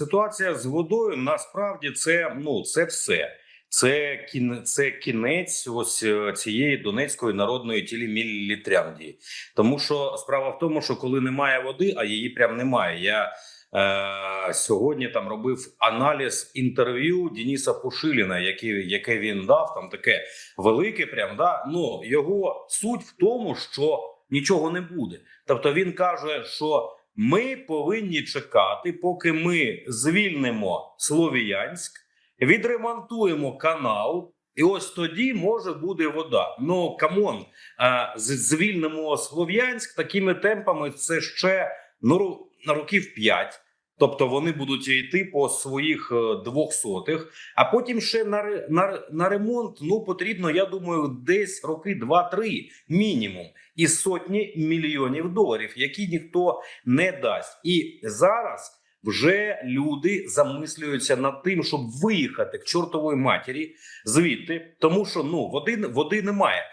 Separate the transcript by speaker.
Speaker 1: Ситуація з водою насправді це ну це все. Це кін, це кінець ось е, цієї Донецької народної тілі телемілітрянді. Тому що справа в тому, що коли немає води, а її прям немає. Я е, сьогодні там робив аналіз інтерв'ю Дениса Пушиліна, яке, яке він дав, там таке велике, прям да. Ну його суть в тому, що нічого не буде. Тобто він каже, що ми повинні чекати, поки ми звільнимо Слов'янськ, відремонтуємо канал. І ось тоді може буде вода. Ну камон, звільнимо Слов'янськ такими темпами. Це ще ну, років 5. Тобто вони будуть йти по своїх е, двохсотих, а потім ще на, на, на ремонт ну потрібно, я думаю, десь роки 2-3 мінімум із сотні мільйонів доларів, які ніхто не дасть. І зараз вже люди замислюються над тим, щоб виїхати к чортової матері звідти, тому що ну води води немає.